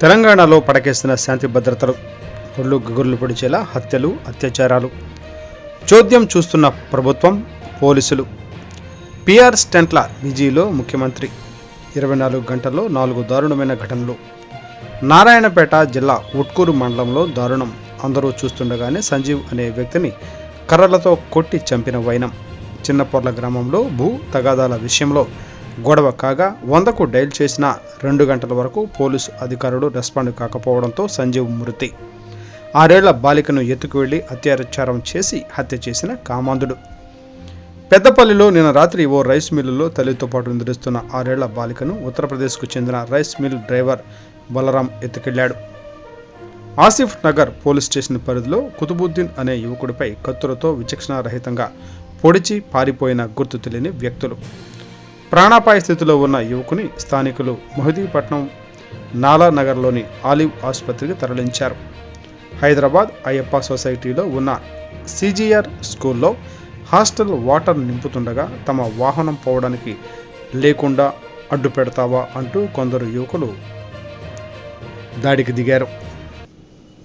తెలంగాణలో పడకేసిన శాంతి భద్రతలు ఒళ్ళు గుగుర్లు పొడిచేలా హత్యలు అత్యాచారాలు. చోద్యం చూస్తున్న ప్రభుత్వం పోలీసులు. పిఆర్ స్టెంట్ల విజీలో ముఖ్యమంత్రి. ఇరవై నాలుగు గంటల్లో నాలుగు దారుణమైన ఘటనలు. నారాయణపేట జిల్లా ఉట్కూరు మండలంలో దారుణం. అందరూ చూస్తుండగానే సంజీవ్ అనే వ్యక్తిని కర్రలతో కొట్టి చంపిన వైనం. చిన్నపొర్ల గ్రామంలో భూ తగాదాల విషయంలో గొడవ కాగా వందకు డైల్ చేసిన రెండు గంటల వరకు పోలీసు అధికారులు రెస్పాండ్ కాకపోవడంతో సంజీవ్ మృతి. ఆరేళ్ళ బాలికను ఎత్తుకు వెళ్ళి అత్యాచారం చేసి హత్య చేసిన కామాంధుడు. పెద్దపల్లిలో నిన్న రాత్రి ఓ రైస్ మిల్లులో తల్లితో పాటు నిద్రిస్తున్న ఆరేళ్ళ బాలికను ఉత్తరప్రదేశ్కు చెందిన రైస్ మిల్ డ్రైవర్ బలరాం ఎత్తుకెళ్ళాడు. ఆసిఫ్ నగర్ పోలీస్ స్టేషన్ పరిధిలో కుతుబుద్దీన్ అనే యువకుడిపై కత్తులతో విచక్షణారహితంగా పొడిచి పారిపోయిన గుర్తు తెలియని వ్యక్తులు. ప్రాణాపాయ స్థితిలో ఉన్న యువకుని స్థానికులు మొహదీపట్నం నాలానగర్లోని ఆలివ్ ఆసుపత్రికి తరలించారు. హైదరాబాద్ అయ్యప్ప సొసైటీలో ఉన్న సిజిఆర్ స్కూల్లో హాస్టల్ వాటర్ నింపుతుండగా తమ వాహనం పోవడానికి లేకుండా అడ్డు పెడతావా అంటూ కొందరు యువకులు దాడికి దిగారు.